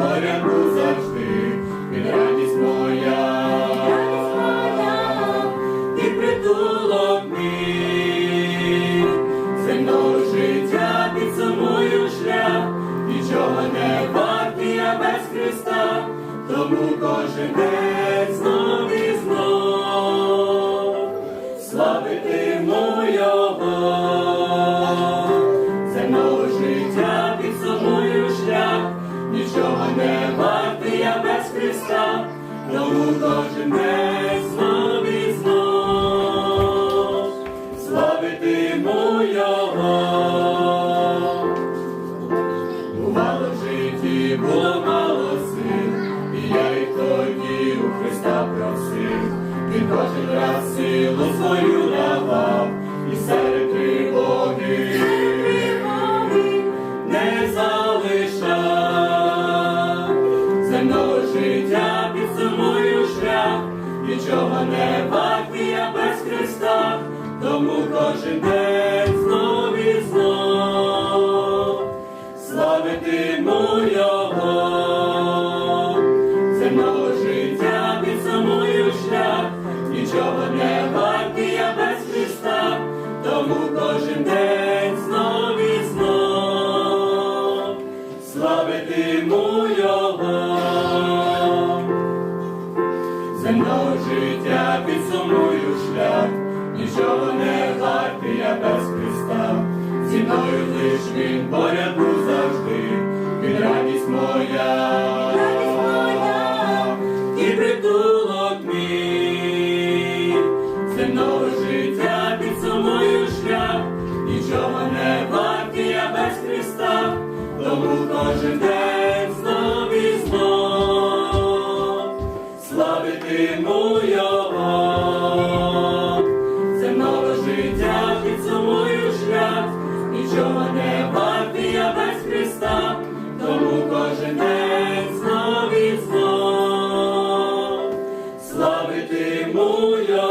він завжди, він радість моя, радість моя, і притулок мій, земного життя підсумую шлях, нічого не варті я без Христа, тому кожен день нічого не вартий я без Христа, тому кожен день знов і знов. Славитиму Його. Бувало в житті було мало сил, і я й тоді у Христа просив, він кожен раз силу свою давав, і серед нічого не вартий я без Христа, тому кожен день життя підсумую шлях, нічого не вартий я без Христа, зі мною лиш він поряд був завжди, він радість моя, Радість моя. і притулок мій, земного життя підсумую шлях, нічого не вартий я без Христа, тому кожен день жене знов і знов, славити моя.